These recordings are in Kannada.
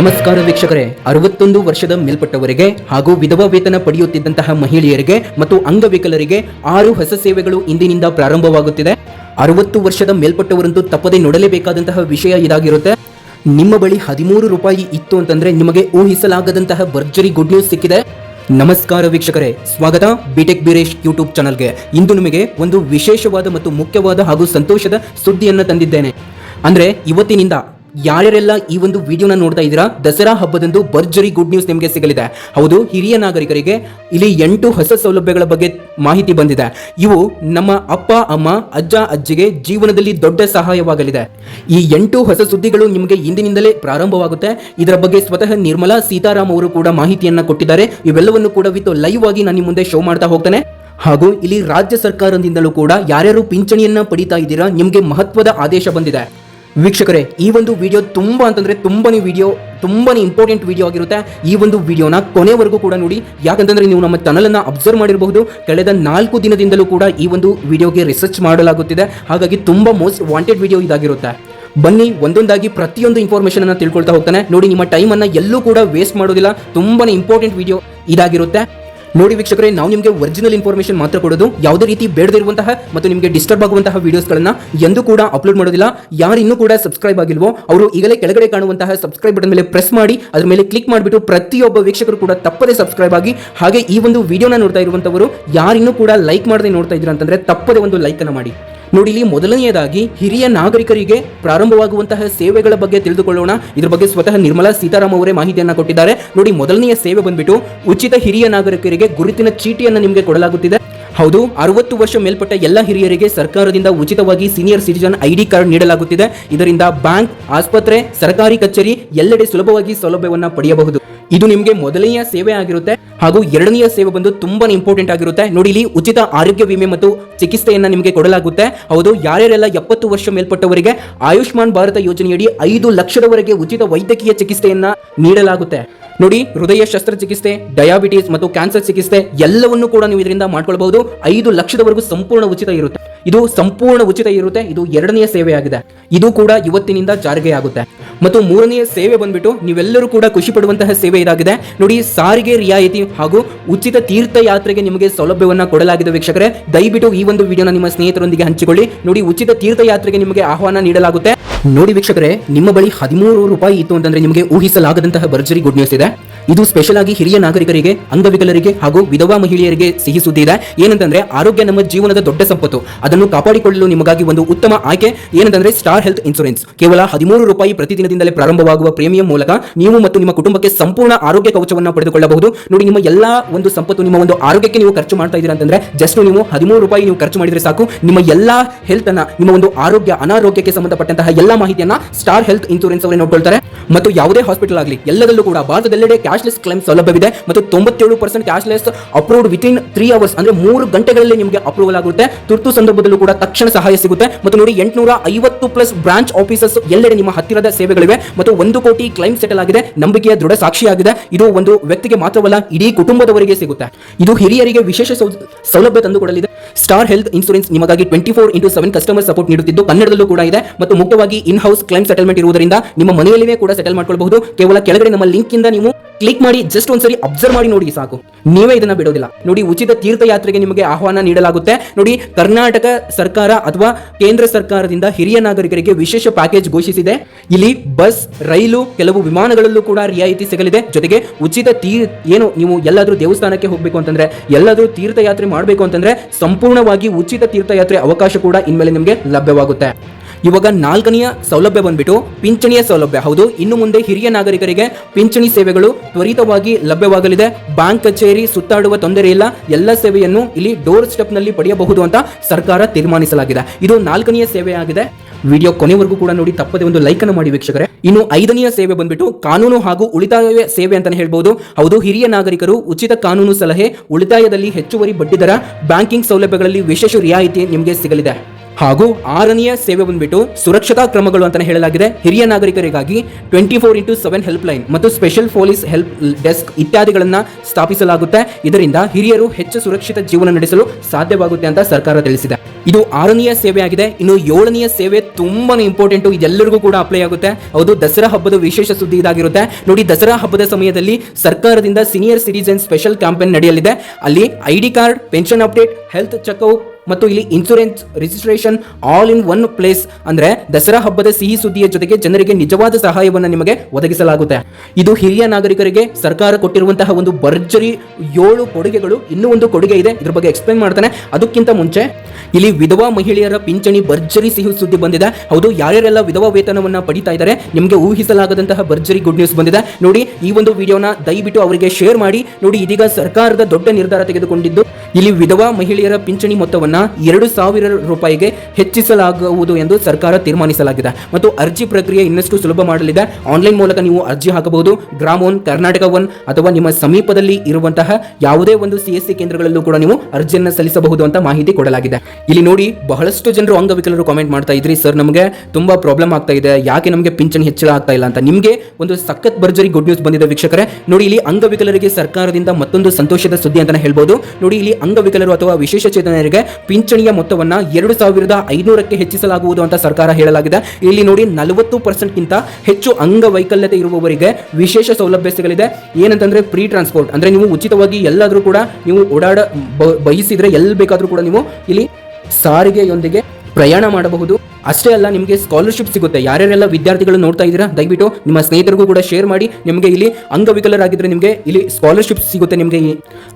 ನಮಸ್ಕಾರ ವೀಕ್ಷಕರೇ. ಅರವತ್ತೊಂದು ವರ್ಷದ ಮೇಲ್ಪಟ್ಟವರಿಗೆ ಹಾಗೂ ವಿಧವಾ ವೇತನ ಪಡೆಯುತ್ತಿದ್ದಂತಹ ಮಹಿಳೆಯರಿಗೆ ಮತ್ತು ಅಂಗವಿಕಲರಿಗೆ ಆರು ಹೊಸ ಸೇವೆಗಳು ಇಂದಿನಿಂದ ಪ್ರಾರಂಭವಾಗುತ್ತಿದೆ. ಅರವತ್ತು ವರ್ಷದ ಮೇಲ್ಪಟ್ಟವರಂತೂ ತಪ್ಪದೆ ನೋಡಲೇಬೇಕಾದಂತಹ ವಿಷಯ ಇದಾಗಿರುತ್ತೆ. ನಿಮ್ಮ ಬಳಿ ಹದಿಮೂರು ರೂಪಾಯಿ ಇತ್ತು ಅಂತಂದ್ರೆ ನಿಮಗೆ ಊಹಿಸಲಾಗದಂತಹ ಭರ್ಜರಿ ಗುಡ್ ನ್ಯೂಸ್ ಸಿಕ್ಕಿದೆ. ನಮಸ್ಕಾರ ವೀಕ್ಷಕರೇ. ಸ್ವಾಗತ ಬಿಟೆಕ್ ಬೀರೇಶ್ ಯೂಟ್ಯೂಬ್ ಚಾನಲ್ಗೆ. ಇಂದು ನಿಮಗೆ ಒಂದು ವಿಶೇಷವಾದ ಮತ್ತು ಮುಖ್ಯವಾದ ಹಾಗೂ ಸಂತೋಷದ ಸುದ್ದಿಯನ್ನು ತಂದಿದ್ದೇನೆ. ಅಂದ್ರೆ ಇವತ್ತಿನಿಂದ ಯಾರ್ಯಾರೆಲ್ಲ ಈ ಒಂದು ವಿಡಿಯೋನ ನೋಡ್ತಾ ಇದ್ದೀರಾ? ದಸರಾ ಹಬ್ಬದಂದು ಭರ್ಜರಿ ಗುಡ್ ನ್ಯೂಸ್ ನಿಮಗೆ ಸಿಗಲಿದೆ. ಹೌದು, ಹಿರಿಯ ನಾಗರಿಕರಿಗೆ ಇಲ್ಲಿ ಎಂಟು ಹೊಸ ಸೌಲಭ್ಯಗಳ ಬಗ್ಗೆ ಮಾಹಿತಿ ಬಂದಿದೆ. ಇವು ನಮ್ಮ ಅಪ್ಪ, ಅಮ್ಮ, ಅಜ್ಜ, ಅಜ್ಜಿಗೆ ಜೀವನದಲ್ಲಿ ದೊಡ್ಡ ಸಹಾಯವಾಗಲಿದೆ. ಈ ಎಂಟು ಹೊಸ ಸುದ್ದಿಗಳು ನಿಮಗೆ ಇಂದಿನಿಂದಲೇ ಪ್ರಾರಂಭವಾಗುತ್ತೆ. ಇದರ ಬಗ್ಗೆ ಸ್ವತಃ ನಿರ್ಮಲಾ ಸೀತಾರಾಮ್ ಅವರು ಕೂಡ ಮಾಹಿತಿಯನ್ನ ಕೊಟ್ಟಿದ್ದಾರೆ. ಇವೆಲ್ಲವನ್ನು ಕೂಡ ವಿತ್ ಲೈವ್ ಆಗಿ ನಾನು ಮುಂದೆ ಶೋ ಮಾಡ್ತಾ ಹೋಗ್ತೇನೆ. ಹಾಗೂ ಇಲ್ಲಿ ರಾಜ್ಯ ಸರ್ಕಾರದಿಂದಲೂ ಕೂಡ ಯಾರ್ಯಾರು ಪಿಂಚಣಿಯನ್ನ ಪಡಿತಾ ಇದ್ದೀರಾ, ನಿಮಗೆ ಮಹತ್ವದ ಆದೇಶ ಬಂದಿದೆ. ವೀಕ್ಷಕರೇ, ಈ ಒಂದು ವಿಡಿಯೋ ತುಂಬಾ ಅಂತಂದ್ರೆ ತುಂಬಾನೇ ವಿಡಿಯೋ ತುಂಬಾನೇ ಇಂಪಾರ್ಟೆಂಟ್ ವಿಡಿಯೋ ಆಗಿರುತ್ತೆ. ಈ ಒಂದು ವಿಡಿಯೋನ ಕೊನೆವರೆಗೂ ಕೂಡ ನೋಡಿ. ಯಾಕಂತಂದ್ರೆ ನೀವು ನಮ್ಮ ಚಾನಲ್ ಅನ್ನ ಅಬ್ಸರ್ವ್ ಮಾಡಿರಬಹುದು. ಕಳೆದ ನಾಲ್ಕು ದಿನದಿಂದಲೂ ಕೂಡ ಈ ಒಂದು ವಿಡಿಯೋಗೆ ರಿಸರ್ಚ್ ಮಾಡಲಾಗುತ್ತಿದೆ. ಹಾಗಾಗಿ ತುಂಬಾ ಮೋಸ್ಟ್ ವಾಂಟೆಡ್ ವಿಡಿಯೋ ಇದಾಗಿರುತ್ತೆ. ಬನ್ನಿ, ಒಂದೊಂದಾಗಿ ಪ್ರತಿಯೊಂದು ಇನ್ಫಾರ್ಮೇಶನ್ ಅನ್ನ ತಿಳ್ಕೊಳ್ತಾ ಹೋಗ್ತಾನೆ. ನೋಡಿ, ನಿಮ್ಮ ಟೈಮ್ ಅನ್ನ ಎಲ್ಲೂ ಕೂಡ ವೇಸ್ಟ್ ಮಾಡೋದಿಲ್ಲ. ತುಂಬಾನೇ ಇಂಪಾರ್ಟೆಂಟ್ ವಿಡಿಯೋ ಇದಾಗಿರುತ್ತೆ. ನೋಡಿ ವೀಕ್ಷಕರೇ, ನಾವು ನಿಮಗೆ ಒರಿಜಿನಲ್ ಇನ್ಫಾರ್ಮೇಶನ್ ಮಾತ್ರ ಕೊಡೋದು, ಯಾವುದೇ ರೀತಿ ಬೇಡದಿರುವಂತಹ ಮತ್ತು ನಿಮಗೆ ಡಿಸ್ಟರ್ಬ್ ಆಗುವಂತಹ ವಿಡಿಯೋಸ್ಗಳನ್ನ ಎಂದೂ ಕೂಡ ಅಪ್ಲೋಡ್ ಮಾಡೋದಿಲ್ಲ. ಯಾರು ಇನ್ನೂ ಕೂಡ ಸಬ್ಸ್ಕ್ರೈಬ್ ಆಗಿಲ್ವೋ, ಅವರು ಈಗಲೇ ಕೆಳಗಡೆ ಕಾಣುವಂತಹ ಸಬ್ಸ್ಕ್ರೈಬ್ ಬಟನ್ ಮೇಲೆ ಪ್ರೆಸ್ ಮಾಡಿ, ಅದರ ಮೇಲೆ ಕ್ಲಿಕ್ ಮಾಡಿಬಿಟ್ಟು ಪ್ರತಿಯೊಬ್ಬ ವೀಕ್ಷಕರು ಕೂಡ ತಪ್ಪದೇ ಸಬ್ಸ್ಕ್ರೈಬ್ ಆಗಿ, ಹಾಗೆ ಈ ಒಂದು ವಿಡಿಯೋನ ನೋಡ್ತಾ ಇರುವಂತವರು ಯಾರಿನ್ನೂ ಕೂಡ ಲೈಕ್ ಮಾಡದೆ ನೋಡ್ತಾ ಇದ್ದೀರಾ ಅಂತಂದ್ರೆ ತಪ್ಪದೇ ಒಂದು ಲೈಕ್ ಅನ್ನ ಮಾಡಿ. ನೋಡಿ ಇಲ್ಲಿ ಮೊದಲನೆಯದಾಗಿ ಹಿರಿಯ ನಾಗರಿಕರಿಗೆ ಪ್ರಾರಂಭವಾಗುವಂತಹ ಸೇವೆಗಳ ಬಗ್ಗೆ ತಿಳಿದುಕೊಳ್ಳೋಣ. ಇದರ ಬಗ್ಗೆ ಸ್ವತಃ ನಿರ್ಮಲಾ ಸೀತಾರಾಮ್ ಅವರೇ ಮಾಹಿತಿಯನ್ನು ಕೊಟ್ಟಿದ್ದಾರೆ. ನೋಡಿ, ಮೊದಲನೆಯ ಸೇವೆ ಬಂದ್ಬಿಟ್ಟು ಉಚಿತ ಹಿರಿಯ ನಾಗರಿಕರಿಗೆ ಗುರುತಿನ ಚೀಟಿಯನ್ನು ನಿಮಗೆ ಕೊಡಲಾಗುತ್ತಿದೆ. ಹೌದು, ಅರವತ್ತು ವರ್ಷ ಮೇಲ್ಪಟ್ಟ ಎಲ್ಲ ಹಿರಿಯರಿಗೆ ಸರ್ಕಾರದಿಂದ ಉಚಿತವಾಗಿ ಸೀನಿಯರ್ ಸಿಟಿಜನ್ ಐಡಿ ಕಾರ್ಡ್ ನೀಡಲಾಗುತ್ತಿದೆ. ಇದರಿಂದ ಬ್ಯಾಂಕ್, ಆಸ್ಪತ್ರೆ, ಸರ್ಕಾರಿ ಕಚೇರಿ ಎಲ್ಲೆಡೆ ಸುಲಭವಾಗಿ ಸೌಲಭ್ಯವನ್ನು ಪಡೆಯಬಹುದು. ಇದು ನಿಮಗೆ ಮೊದಲನೆಯ ಸೇವೆ ಆಗಿರುತ್ತೆ ಹಾಗೂ ಎರಡನೆಯ ಸೇವೆ ಬಂದು ತುಂಬಾ ಇಂಪಾರ್ಟೆಂಟ್ ಆಗಿರುತ್ತೆ. ನೋಡಿ, ಇಲ್ಲಿ ಉಚಿತ ಆರೋಗ್ಯ ವಿಮೆ ಮತ್ತು ಚಿಕಿತ್ಸೆಯನ್ನ ನಿಮಗೆ ಕೊಡಲಾಗುತ್ತೆ. ಹೌದು, ಯಾರ್ಯಾರೆಲ್ಲ ಎಪ್ಪತ್ತು ವರ್ಷ ಮೇಲ್ಪಟ್ಟವರಿಗೆ ಆಯುಷ್ಮಾನ್ ಭಾರತ ಯೋಜನೆಯಡಿ ಐದು ಲಕ್ಷದವರೆಗೆ ಉಚಿತ ವೈದ್ಯಕೀಯ ಚಿಕಿತ್ಸೆಯನ್ನ ನೀಡಲಾಗುತ್ತೆ. ನೋಡಿ, ಹೃದಯ ಶಸ್ತ್ರಚಿಕಿತ್ಸೆ ಡಯಾಬಿಟಿಸ್ ಮತ್ತು ಕ್ಯಾನ್ಸರ್ ಚಿಕಿತ್ಸೆ ಎಲ್ಲವನ್ನೂ ಕೂಡ ನೀವು ಇದರಿಂದ ಮಾಡ್ಕೊಳ್ಬಹುದು. ಐದು ಲಕ್ಷದವರೆಗೂ ಸಂಪೂರ್ಣ ಉಚಿತ ಇರುತ್ತೆ. ಇದು ಸಂಪೂರ್ಣ ಉಚಿತ ಇರುತ್ತೆ, ಇದು ಎರಡನೆಯ ಸೇವೆಯಾಗಿದೆ. ಇದು ಕೂಡ ಇವತ್ತಿನಿಂದ ಜಾರಿಗೆ ಆಗುತ್ತೆ. ಮತ್ತು ಮೂರನೆಯ ಸೇವೆ ಬಂದ್ಬಿಟ್ಟು ನೀವೆಲ್ಲರೂ ಕೂಡ ಖುಷಿ ಪಡುವಂತಹ ಸೇವೆ ಇದಾಗಿದೆ. ನೋಡಿ, ಸಾರಿಗೆ ರಿಯಾಯಿತಿ ಹಾಗೂ ಉಚಿತ ತೀರ್ಥಯಾತ್ರೆಗೆ ನಿಮಗೆ ಸೌಲಭ್ಯವನ್ನ ಕೊಡಲಾಗಿದೆ ವೀಕ್ಷಕರೇ. ದಯವಿಟ್ಟು ಈ ಒಂದು ವಿಡಿಯೋನ ನಿಮ್ಮ ಸ್ನೇಹಿತರೊಂದಿಗೆ ಹಂಚಿಕೊಳ್ಳಿ. ನೋಡಿ, ಉಚಿತ ತೀರ್ಥಯಾತ್ರೆಗೆ ನಿಮಗೆ ಆಹ್ವಾನ ನೀಡಲಾಗುತ್ತೆ. ನೋಡಿ ವೀಕ್ಷಕರೇ, ನಿಮ್ಮ ಬಳಿ ಹದಿಮೂರು ರೂಪಾಯಿ ಇತ್ತು ಅಂತಂದ್ರೆ ನಿಮಗೆ ಊಹಿಸಲಾಗದಂತಹ ಭರ್ಜರಿ ಗುಡ್ ನ್ಯೂಸ್ ಇದೆ. ಇದು ಸ್ಪೆಷಲ್ ಆಗಿ ಹಿರಿಯ ನಾಗರಿಕರಿಗೆ, ಅಂಗವಿಕಲರಿಗೆ ಹಾಗೂ ವಿಧವಾ ಮಹಿಳೆಯರಿಗೆ ಸಿಹಿ ಸುದ್ದಿ ಇದೆ. ಏನಂತಂದ್ರೆ, ಆರೋಗ್ಯ ನಮ್ಮ ಜೀವನದ ದೊಡ್ಡ ಸಂಪತ್ತು. ಅದನ್ನು ಕಾಪಾಡಿಕೊಳ್ಳಲು ನಿಮಗಾಗಿ ಒಂದು ಉತ್ತಮ ಆಯ್ಕೆ. ಏನಂತಂದ್ರೆ ಸ್ಟಾರ್ ಹೆಲ್ತ್ ಇನ್ಸೂರೆನ್ಸ್ ಕೇವಲ ಹದಿಮೂರು ರೂಪಾಯಿ ಪ್ರತಿದಿನದಿಂದಲೇ ಪ್ರಾರಂಭವಾಗುವ ಪ್ರೀಮಿಯಂ ಮೂಲಕ ನೀವು ಮತ್ತು ನಿಮ್ಮ ಕುಟುಂಬಕ್ಕೆ ಸಂಪೂರ್ಣ ಆರೋಗ್ಯ ಕವಚವನ್ನು ಪಡೆದುಕೊಳ್ಳಬಹುದು. ನೋಡಿ, ನಿಮ್ಮ ಎಲ್ಲಾ ಒಂದು ಸಂಪತ್ತು, ನಿಮ್ಮ ಒಂದು ಆರೋಗ್ಯಕ್ಕೆ ನೀವು ಖರ್ಚು ಮಾಡ್ತಾ ಇದೀರ ಅಂತಂದ್ರೆ ಜಸ್ಟ್ ನೀವು ಹದಿಮೂರು ರೂಪಾಯಿ ನೀವು ಖರ್ಚು ಮಾಡಿದ್ರೆ ಸಾಕು. ನಿಮ್ಮ ಎಲ್ಲಾ ಹೆಲ್ತ್ ಅನ್ನ, ನಿಮ್ಮ ಒಂದು ಆರೋಗ್ಯ, ಅನಾರೋಗ್ಯಕ್ಕೆ ಸಂಬಂಧಪಟ್ಟಂತಹ ಎಲ್ಲಾ ಮಾಹಿತಿಯನ್ನ ಸ್ಟಾರ್ ಹೆಲ್ತ್ ಇನ್ಸೂರೆನ್ಸ್ ಅವರೇ ನೋಡ್ಕೊಳ್ತಾರೆ. ಮತ್ತು ಯಾವುದೇ ಹಾಸ್ಪಿಟಲ್ ಆಗಲಿ, ಎಲ್ಲದಲ್ಲೂ ಕೂಡ ಭಾರತದೆಲ್ಲೆಡೆ ಕ್ಯಾಶ್ಲೆಸ್ ಕ್ಲೈಮ್ ಸೌಲಭ್ಯವಿದೆ ಮತ್ತು ತೊಂಬತ್ತೇಳು percent cashless approved in three hours ಅಂದ್ರೆ ಮೂರು ಗಂಟೆಗಳಲ್ಲಿ ನಿಮಗೆ ಅಪ್ರೂವಲ್ ಆಗುತ್ತೆ. ತುರ್ತು ಸಂದರ್ಭದಲ್ಲೂ ಕೂಡ ತಕ್ಷಣ ಸಹಾಯ ಸಿಗುತ್ತೆ. ಮತ್ತು ನೋಡಿ ಎಂಟುನೂರ ಐವತ್ತು ಪ್ಲಸ್ ಬ್ರಾಂಚ್ ಆಫೀಸಸ್ ಎಲ್ಲೆಡೆ ನಿಮ್ಮ ಹತ್ತಿರದ ಸೇವೆಗಳಿವೆ. ಮತ್ತು ಒಂದು ಕೋಟಿ ಕ್ಲೈಮ್ ಸೆಟಲ್ ಆಗಿದೆ. ನಂಬಿಕೆಯ ದೃಢ ಸಾಕ್ಷಿಯಾಗಿದೆ. ಇದು ಒಂದು ವ್ಯಕ್ತಿಗೆ ಮಾತ್ರವಲ್ಲ, ಇಡೀ ಕುಟುಂಬದವರಿಗೆ ಸಿಗುತ್ತೆ. ಇದು ಹಿರಿಯರಿಗೆ ವಿಶೇಷ ಸೌಲಭ್ಯ ತಂದುಕೊಡಲಿದೆ ಸ್ಟಾರ್ ಹೆಲ್ತ್ ಇನ್ಸೂರೆನ್ಸ್ ನಿಮಗಾಗಿ twenty four into seven customer support ನೀಡುತ್ತಿದ್ದು, ಕನ್ನಡದಲ್ಲೂ ಕೂಡ ಇದೆ. ಮತ್ತು ಮುಖ್ಯವಾಗಿ ಇನ್ ಹೌಸ್ ಕ್ಲೈಮ್ ಸೆಟಲ್ಮೆಂಟ್ ಇರುವುದರಿಂದ ನಿಮ್ಮ ಮನೆಯಲ್ಲಿಯೇ ಕೂಡ ಸೆಟಲ್ ಮಾಡ್ಕೊಳ್ಳಬಹುದು ಕೇವಲ ಕೆಳಗಡೆ ನಮ್ಮ ಲಿಂಕ್ ಇಂದ ನೀವು ಕ್ಲಿಕ್ ಮಾಡಿ ಜಸ್ಟ್ ಒಂದ್ಸರಿ ಅಬ್ಸರ್ವ್ ಮಾಡಿ ನೋಡಿ, ಸಾಕು. ನೀವೇ ಇದನ್ನ ಬಿಡೋದಿಲ್ಲ. ನೋಡಿ, ಉಚಿತ ತೀರ್ಥಯಾತ್ರೆಗೆ ನಿಮಗೆ ಆಹ್ವಾನ ನೀಡಲಾಗುತ್ತೆ. ನೋಡಿ, ಕರ್ನಾಟಕ ಸರ್ಕಾರ ಅಥವಾ ಕೇಂದ್ರ ಸರ್ಕಾರದಿಂದ ಹಿರಿಯ ನಾಗರಿಕರಿಗೆ ವಿಶೇಷ ಪ್ಯಾಕೇಜ್ ಘೋಷಿಸಿದೆ. ಇಲ್ಲಿ ಬಸ್ ರೈಲು, ಕೆಲವು ವಿಮಾನಗಳಲ್ಲೂ ಕೂಡ ರಿಯಾಯಿತಿ ಸಿಗಲಿದೆ. ಜೊತೆಗೆ ಉಚಿತ ತೀರ್, ಏನು, ನೀವು ಎಲ್ಲಾದರೂ ದೇವಸ್ಥಾನಕ್ಕೆ ಹೋಗಬೇಕು ಅಂತಂದ್ರೆ, ಎಲ್ಲಾದರೂ ತೀರ್ಥಯಾತ್ರೆ ಮಾಡಬೇಕು ಅಂತಂದ್ರೆ, ಸಂಪೂರ್ಣವಾಗಿ ಉಚಿತ ತೀರ್ಥಯಾತ್ರೆ ಅವಕಾಶ ಕೂಡ ಇನ್ಮೇಲೆ ನಿಮಗೆ ಲಭ್ಯವಾಗುತ್ತೆ. ಇವಾಗ ನಾಲ್ಕನೆಯ ಸೌಲಭ್ಯ ಬಂದ್ಬಿಟ್ಟು ಪಿಂಚಣಿಯ ಸೌಲಭ್ಯ. ಹೌದು, ಇನ್ನು ಮುಂದೆ ಹಿರಿಯ ನಾಗರಿಕರಿಗೆ ಪಿಂಚಣಿ ಸೇವೆಗಳು ತ್ವರಿತವಾಗಿ ಲಭ್ಯವಾಗಲಿದೆ. ಬ್ಯಾಂಕ್ ಕಚೇರಿ ಸುತ್ತಾಡುವ ತೊಂದರೆ ಇಲ್ಲ. ಎಲ್ಲ ಸೇವೆಯನ್ನು ಇಲ್ಲಿ ಡೋರ್ ಸ್ಟೆಪ್ನಲ್ಲಿ ಪಡೆಯಬಹುದು ಅಂತ ಸರ್ಕಾರ ತೀರ್ಮಾನಿಸಲಾಗಿದೆ. ಇದು ನಾಲ್ಕನೆಯ ಸೇವೆ ಆಗಿದೆ. ವಿಡಿಯೋ ಕೊನೆವರೆಗೂ ಕೂಡ ನೋಡಿ, ತಪ್ಪದೆ ಒಂದು ಲೈಕ್ ಅನ್ನು ಮಾಡಿ ವೀಕ್ಷಕರೇ. ಇನ್ನು ಐದನೆಯ ಸೇವೆ ಬಂದ್ಬಿಟ್ಟು ಕಾನೂನು ಹಾಗೂ ಉಳಿತಾಯ ಸೇವೆ ಅಂತಾನೆ ಹೇಳ್ಬಹುದು ಹೌದು, ಹಿರಿಯ ನಾಗರಿಕರು ಉಚಿತ ಕಾನೂನು ಸಲಹೆ, ಉಳಿತಾಯದಲ್ಲಿ ಹೆಚ್ಚುವರಿ ಬಡ್ಡಿದರ, ಬ್ಯಾಂಕಿಂಗ್ ಸೌಲಭ್ಯಗಳಲ್ಲಿ ವಿಶೇಷ ರಿಯಾಯಿತಿ ನಿಮಗೆ ಸಿಗಲಿದೆ. ಹಾಗೂ ಆರನೆಯ ಸೇವೆ ಬಂದ್ಬಿಟ್ಟು ಸುರಕ್ಷತಾ ಕ್ರಮಗಳು ಅಂತ ಹೇಳಲಾಗಿದೆ. ಹಿರಿಯ ನಾಗರಿಕರಿಗಾಗಿ twenty four into seven help line ಮತ್ತು ಸ್ಪೆಷಲ್ ಪೊಲೀಸ್ ಹೆಲ್ಪ್ ಡೆಸ್ಕ್ ಇತ್ಯಾದಿಗಳನ್ನ ಸ್ಥಾಪಿಸಲಾಗುತ್ತೆ. ಇದರಿಂದ ಹಿರಿಯರು ಹೆಚ್ಚು ಸುರಕ್ಷಿತ ಜೀವನ ನಡೆಸಲು ಸಾಧ್ಯವಾಗುತ್ತೆ ಅಂತ ಸರ್ಕಾರ ತಿಳಿಸಿದೆ. ಇದು ಆರನೆಯ ಸೇವೆ ಆಗಿದೆ. ಇನ್ನು ಏಳನೆಯ ಸೇವೆ ತುಂಬಾನೇ ಇಂಪಾರ್ಟೆಂಟ್ ಇದೆಲ್ಲರಿಗೂ ಕೂಡ ಅಪ್ಲೈ ಆಗುತ್ತೆ. ಹೌದು, ದಸರಾ ಹಬ್ಬದ ವಿಶೇಷ ಸುದ್ದಿ ಇದಾಗಿರುತ್ತೆ. ನೋಡಿ, ದಸರಾ ಹಬ್ಬದ ಸಮಯದಲ್ಲಿ ಸರ್ಕಾರದಿಂದ ಸೀನಿಯರ್ ಸಿಟಿಜನ್ ಸ್ಪೆಷಲ್ ಕ್ಯಾಂಪೇನ್ ನಡೆಯಲಿದೆ. ಅಲ್ಲಿ ID card pension update health checkout ಮತ್ತು ಇಲ್ಲಿ insurance registration all in one place ಅಂದ್ರೆ ದಸರಾ ಹಬ್ಬದ ಸಿಹಿ ಸುದ್ದಿಯ ಜೊತೆಗೆ ಜನರಿಗೆ ನಿಜವಾದ ಸಹಾಯವನ್ನು ನಿಮಗೆ ಒದಗಿಸಲಾಗುತ್ತೆ. ಇದು ಹಿರಿಯ ನಾಗರಿಕರಿಗೆ ಸರ್ಕಾರ ಕೊಟ್ಟಿರುವಂತಹ ಒಂದು ಭರ್ಜರಿ ಏಳು ಕೊಡುಗೆಗಳು, ಇನ್ನೂ ಒಂದು ಕೊಡುಗೆ ಇದೆ. ಇದ್ರ ಬಗ್ಗೆ ಎಕ್ಸ್ಪ್ಲೈನ್ ಮಾಡ್ತಾನೆ. ಅದಕ್ಕಿಂತ ಮುಂಚೆ ಇಲ್ಲಿ ವಿಧವಾ ಮಹಿಳೆಯರ ಪಿಂಚಣಿ ಭರ್ಜರಿ ಸಿಹಿ ಸುದ್ದಿ ಬಂದಿದೆ. ಹೌದು, ಯಾರ್ಯಾರೆಲ್ಲ ವಿಧವಾ ವೇತನವನ್ನ ಪಡಿತಾ ಇದ್ದಾರೆ, ನಿಮಗೆ ಊಹಿಸಲಾಗದಂತಹ ಭರ್ಜರಿ ಗುಡ್ ನ್ಯೂಸ್ ಬಂದಿದೆ. ನೋಡಿ, ಈ ಒಂದು ವಿಡಿಯೋನ ದಯವಿಟ್ಟು ಅವರಿಗೆ ಶೇರ್ ಮಾಡಿ. ನೋಡಿ, ಇದೀಗ ಸರ್ಕಾರದ ದೊಡ್ಡ ನಿರ್ಧಾರ ತೆಗೆದುಕೊಂಡಿದ್ದು, ಇಲ್ಲಿ ವಿಧವಾ ಮಹಿಳೆಯರ ಪಿಂಚಣಿ ಮೊತ್ತವನ್ನ ಎರಡು ಸಾವಿರ ರೂಪಾಯಿಗೆ ಹೆಚ್ಚಿಸಲಾಗುವುದು ಎಂದು ಸರ್ಕಾರ ತೀರ್ಮಾನಿಸಲಾಗಿದೆ. ಮತ್ತು ಅರ್ಜಿ ಪ್ರಕ್ರಿಯೆ ಇನ್ನಷ್ಟು ಸುಲಭ ಮಾಡಲಿದೆ. ಆನ್ಲೈನ್ ಮೂಲಕ ನೀವು ಅರ್ಜಿ ಹಾಕಬಹುದು. ಗ್ರಾಮ ಒನ್, ಕರ್ನಾಟಕ ಒನ್ ಅಥವಾ ನಿಮ್ಮ ಸಮೀಪದಲ್ಲಿ ಇರುವಂತಹ ಯಾವುದೇ ಒಂದು ಸಿಎಸ್ಸಿ ಕೇಂದ್ರಗಳಲ್ಲೂ ಕೂಡ ನೀವು ಅರ್ಜಿಯನ್ನು ಸಲ್ಲಿಸಬಹುದು ಅಂತ ಮಾಹಿತಿ ಕೊಡಲಾಗಿದೆ. ಇಲ್ಲಿ ನೋಡಿ, ಬಹಳಷ್ಟು ಜನರು ಅಂಗವಿಕಲರು ಕಾಮೆಂಟ್ ಮಾಡ್ತಾ ಇದ್ರಿ. ಸರ್, ನಮಗೆ ತುಂಬಾ ಪ್ರಾಬ್ಲಮ್ ಆಗ್ತಾ ಇದೆ. ಯಾಕೆ ನಮಗೆ ಪಿಂಚಣಿ ಹೆಚ್ಚಳ ಆಗ್ತಾ ಇಲ್ಲ ಅಂತ. ನಿಮಗೆ ಒಂದು ಸಖತ್ ಭರ್ಜರಿ ಗುಡ್ ನ್ಯೂಸ್ ಬಂದಿದೆ ವೀಕ್ಷಕರೇ. ನೋಡಿ, ಇಲ್ಲಿ ಅಂಗವಿಕಲರಿಗೆ ಸರ್ಕಾರದಿಂದ ಮತ್ತೊಂದು ಸಂತೋಷದ ಸುದ್ದಿ ಅಂತಾನೆ ಹೇಳ್ಬೋದು. ನೋಡಿ, ಇಲ್ಲಿ ಅಂಗವಿಕಲರು ಅಥವಾ ವಿಶೇಷ ಚೇತನರಿಗೆ ಪಿಂಚಣಿಯ ಮೊತ್ತವನ್ನು ಎರಡು ಸಾವಿರದ ಐನೂರಕ್ಕೆ ಹೆಚ್ಚಿಸಲಾಗುವುದು ಅಂತ ಸರ್ಕಾರ ಹೇಳಲಾಗಿದೆ. ಇಲ್ಲಿ ನೋಡಿ ನಲವತ್ತು ಪರ್ಸೆಂಟ್ಗಿಂತ ಹೆಚ್ಚು ಅಂಗವೈಕಲ್ಯತೆ ಇರುವವರಿಗೆ ವಿಶೇಷ ಸೌಲಭ್ಯ ಸಿಗಲಿದೆ ಏನಂತಂದ್ರೆ ಫ್ರೀ ಟ್ರಾನ್ಸ್ಪೋರ್ಟ್ ಅಂದ್ರೆ ನೀವು ಉಚಿತವಾಗಿ ಎಲ್ಲಾದರೂ ಕೂಡ ನೀವು ಓಡಾಡ ಬಯಸಿದ್ರೆ ಎಲ್ಲಿ ಬೇಕಾದರೂ ಕೂಡ ನೀವು ಇಲ್ಲಿ ಸಾರಿಗೆಯೊಂದಿಗೆ ಪ್ರಯಾಣ ಮಾಡಬಹುದು. ಅಷ್ಟೇ ಅಲ್ಲ, ನಿಮಗೆ ಸ್ಕಾಲರ್ಶಿಪ್ ಸಿಗುತ್ತೆ. ಯಾರ್ಯಾರೆಲ್ಲ ವಿದ್ಯಾರ್ಥಿಗಳು ನೋಡ್ತಾ ಇದ್ದೀರಾ, ದಯವಿಟ್ಟು ನಿಮ್ಮ ಸ್ನೇಹಿತರಿಗೂ ಕೂಡ ಶೇರ್ ಮಾಡಿ. ನಿಮಗೆ ಇಲ್ಲಿ ಅಂಗವಿಕಲರಾಗಿದ್ದರೆ ನಿಮಗೆ ಇಲ್ಲಿ ಸ್ಕಾಲರ್ಶಿಪ್ ಸಿಗುತ್ತೆ ನಿಮಗೆ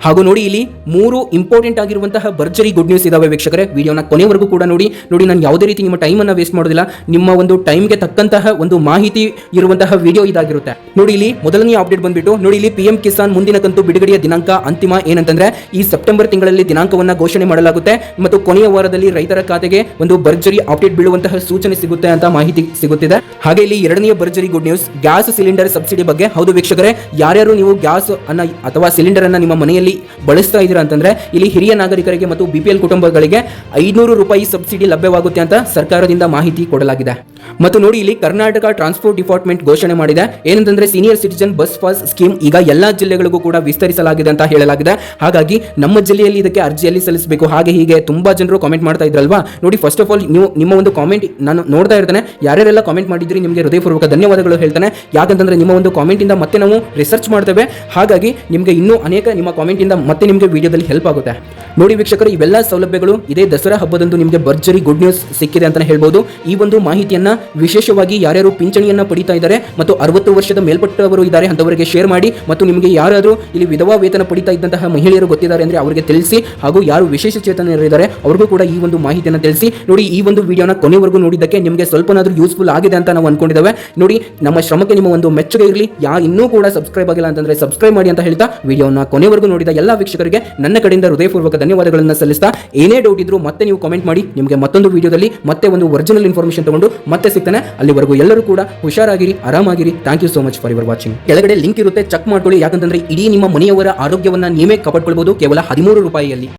ಹಾಗೂ ನೋಡಿ, ಇಲ್ಲಿ ಮೂರು ಇಂಪಾರ್ಟೆಂಟ್ ಆಗಿರುವಂತಹ ಭರ್ಜರಿ ಗುಡ್ ನ್ಯೂಸ್ ಇದಾವೆ ವೀಕ್ಷಕರೇ. ವಿಡಿಯೋನ ಕೊನೆವರೆಗೂ ಕೂಡ ನೋಡಿ. ನೋಡಿ, ನಾನು ಯಾವುದೇ ರೀತಿ ನಿಮ್ಮ ಟೈಮನ್ನು ವೇಸ್ಟ್ ಮಾಡೋದಿಲ್ಲ. ನಿಮ್ಮ ಒಂದು ಟೈಮ್ಗೆ ತಕ್ಕಂತಹ ಒಂದು ಮಾಹಿತಿ ಇರುವಂತಹ ವಿಡಿಯೋ ಇದಾಗಿರುತ್ತೆ. ನೋಡಿ, ಇಲ್ಲಿ ಮೊದಲನೇ ಅಪ್ಡೇಟ್ ಬಂದ್ಬಿಟ್ಟು, ನೋಡಿ, ಇಲ್ಲಿ ಪಿ ಎಂ ಕಿಸಾನ್ ಮುಂದಿನ ಕಂತು ಬಿಡುಗಡೆಯ ದಿನಾಂಕ ಅಂತಿಮ ಏನಂತಂದ್ರೆ, ಈ ಸೆಪ್ಟೆಂಬರ್ ತಿಂಗಳಲ್ಲಿ ದಿನಾಂಕವನ್ನ ಘೋಷಣೆ ಮಾಡಲಾಗುತ್ತೆ. ಮತ್ತು ಕೊನೆಯ ವಾರದಲ್ಲಿ ರೈತರ ಖಾತೆಗೆ ಒಂದು ಭರ್ಜರಿ ಅಪ್ಡೇಟ್ ಬೀಳುವಂತಹ ಸೂಚನೆ ಸಿಗುತ್ತೆ ಅಂತ ಮಾಹಿತಿ ಸಿಗುತ್ತಿದೆ. ಹಾಗೆ ಇಲ್ಲಿ ಎರಡನೆಯ ಭರ್ಜರಿ good news gas cylinder subsidy ಬಗ್ಗೆ. ಹೌದು ವೀಕ್ಷಕರೇ, ಯಾರ್ಯಾರು ನೀವು ಗ್ಯಾಸ್ ಅನ್ನ ಅಥವಾ ಸಿಲಿಂಡರ್ ಅನ್ನ ನಿಮ್ಮ ಮನೆಯಲ್ಲಿ ಬಳಸ್ತಾ ಇದ್ದೀರಾ ಅಂತಂದ್ರೆ, ಇಲ್ಲಿ ಹಿರಿಯ ನಾಗರಿಕರಿಗೆ ಮತ್ತು ಬಿಪಿಎಲ್ ಕುಟುಂಬಗಳಿಗೆ ಐನೂರು ರೂಪಾಯಿ ಸಬ್ಸಿಡಿ ಲಭ್ಯವಾಗುತ್ತೆ ಅಂತ ಸರ್ಕಾರದಿಂದ ಮಾಹಿತಿ ಕೊಡಲಾಗಿದೆ. ಮತ್ತು ನೋಡಿ ಇಲ್ಲಿ ಕರ್ನಾಟಕ ಟ್ರಾನ್ಸ್ಪೋರ್ಟ್ ಡಿಪಾರ್ಟ್ಮೆಂಟ್ ಘೋಷಣೆ ಮಾಡಿದೆ. ಏನಂತಂದ್ರೆ senior citizen bus pass scheme ಈಗ ಎಲ್ಲಾ ಜಿಲ್ಲೆಗಳಿಗೂ ಕೂಡ ವಿಸ್ತರಿಸಲಾಗಿದೆ ಅಂತ ಹೇಳಲಾಗಿದೆ. ಹಾಗಾಗಿ ನಮ್ಮ ಜಿಲ್ಲೆಯಲ್ಲಿ ಇದಕ್ಕೆ ಅರ್ಜಿಯಲ್ಲಿ ಸಲ್ಲಿಸಬೇಕು. ಹಾಗೆ ಹೀಗೆ ತುಂಬಾ ಜನರು ಕಾಮೆಂಟ್ ಮಾಡ್ತಾ ಇದ್ರಲ್ವಾ? ನೋಡಿ ಫಸ್ಟ್ ಆಫ್ ಆಲ್ ನೀವು ನಿಮ್ಮ ಒಂದು ಕಾಮೆಂಟ್ ನಾನು ನೋಡ್ತಾ ಇರ್ತೇನೆ. ಯಾರ್ಯಾರೆಲ್ಲ ಕಾಮೆಂಟ್ ಮಾಡಿದ್ರಿ ನಿಮಗೆ ಹೃದಯಪೂರ್ವಕ ಧನ್ಯವಾದಗಳು ಹೇಳ್ತಾನೆ. ಯಾಕಂತಂದ್ರೆ ನಿಮ್ಮ ಒಂದು ಕಾಮೆಂಟ್ ಇಂದ ಮತ್ತೆ ನಾವು ರಿಸರ್ಚ್ ಮಾಡ್ತೇವೆ. ಹಾಗಾಗಿ ನಿಮಗೆ ಇನ್ನೂ ಅನೇಕ ನಿಮ್ಮ ಕಾಮೆಂಟ್ ಇಂದ ಮತ್ತೆ ನಿಮಗೆ ವಿಡಿಯೋದಲ್ಲಿ ಹೆಲ್ಪ್ ಆಗುತ್ತೆ. ನೋಡಿ ವೀಕ್ಷಕರು, ಇವೆಲ್ಲ ಸೌಲಭ್ಯಗಳು ಇದೇ ದಸರಾ ಹಬ್ಬದಂದು ನಿಮಗೆ ಭರ್ಜರಿ ಗುಡ್ ನ್ಯೂಸ್ ಸಿಕ್ಕಿದೆ ಅಂತ ಹೇಳ್ಬೋದು. ಈ ಒಂದು ಮಾಹಿತಿಯನ್ನ ವಿಶೇಷವಾಗಿ ಯಾರ್ಯಾರು ಪಿಂಚಣಿಯನ್ನ ಪಡಿತಾ ಇದ್ದಾರೆ ಮತ್ತು ಅರವತ್ತು ವರ್ಷದ ಮೇಲ್ಪಟ್ಟವರು ಇದ್ದಾರೆ ಅಂತವರಿಗೆ ಶೇರ್ ಮಾಡಿ ಮತ್ತು ನಿಮಗೆ ಯಾರಾದರೂ ಇಲ್ಲಿ ವಿಧವಾ ವೇತನ ಪಡಿತಾ ಇದ್ದಂತಹ ಮಹಿಳೆಯರು ಗೊತ್ತಿದ್ದಾರೆ ಅಂದ್ರೆ ಅವರಿಗೆ ತಿಳಿಸಿ ಹಾಗೂ ಯಾರು ವಿಶೇಷ ಚೇತನರಿದ್ದಾರೆ ಅವ್ರಿಗೂ ಕೂಡ ಈ ಒಂದು ಮಾಹಿತಿಯನ್ನು ತಿಳಿಸಿ. ನೋಡಿ, ಈ ಒಂದು ವಿಡಿಯೋನ ಕೊನೆವರೆಗೂ ನೋಡಿದ್ದಕ್ಕೆ ನಿಮಗೆ ಸ್ವಲ್ಪನಾದರೂ ಯೂಸ್ಫುಲ್ ಆಗಿದೆ ಅಂತ ನಾವು ಅನ್ಕೊಂಡಿದ್ದೇವೆ. ನೋಡಿ, ನಮ್ಮ ಶ್ರಮಕ್ಕೆ ನಿಮ್ಮ ಒಂದು ಮೆಚ್ಚುಗೆ ಇರಲಿ. ಯಾ ಇನ್ನೂ ಕೂಡ ಸಬ್ಸ್ಕ್ರೈಬ್ ಆಗಿಲ್ಲ ಅಂತಂದ್ರೆ ಸಬ್ಸ್ಕ್ರೈಬ್ ಮಾಡಿ ಅಂತ ಹೇಳ್ತಾ ವಿಡಿಯೋನ ಕೊನೆವರೆಗೂ ನೋಡಿದ ಎಲ್ಲ ವೀಕ್ಷಕರಿಗೆ ನನ್ನ ಕಡೆಯಿಂದ ಹೃದಯಪೂರ್ವಕ ಧನ್ಯವಾದಗಳನ್ನು ಸಲ್ಲಿಸ್ತಾ. ಏನೇ ಡೌಟ್ ಇದ್ರು ಮತ್ತೆ ನೀವು ಕಾಮೆಂಟ್ ಮಾಡಿ. ನಿಮಗೆ ಮತ್ತೊಂದು ವಿಡಿಯೋದಲ್ಲಿ ಮತ್ತೆ ಒಂದು ಒರಿಜಿನಲ್ ಇನ್ಫಾರ್ಮೇಷನ್ ತಗೊಂಡು ಮತ್ತೆ ಸಿಗ್ತಾನೆ. ಅಲ್ಲಿವರೆಗೂ ಎಲ್ಲರೂ ಕೂಡ ಹುಷಾರಾಗಿರಿ, ಆರಾಮಾಗಿರಿ. Thank you so much for your watching ಕೆಳಗಡೆ ಲಿಂಕ್ ಇರುತ್ತೆ ಚೆಕ್ ಮಾಡ್ಕೊಳ್ಳಿ. ಯಾಕಂತಂದ್ರೆ ಇಡೀ ನಿಮ್ಮ ಮನೆಯವರ ಆರೋಗ್ಯವನ್ನ ನೀವೇ ಕಾಪಾಡ್ಕೊಳ್ಬಹುದು ಕೇವಲ ಹದಿಮೂರು ರೂಪಾಯಿಯಲ್ಲಿ.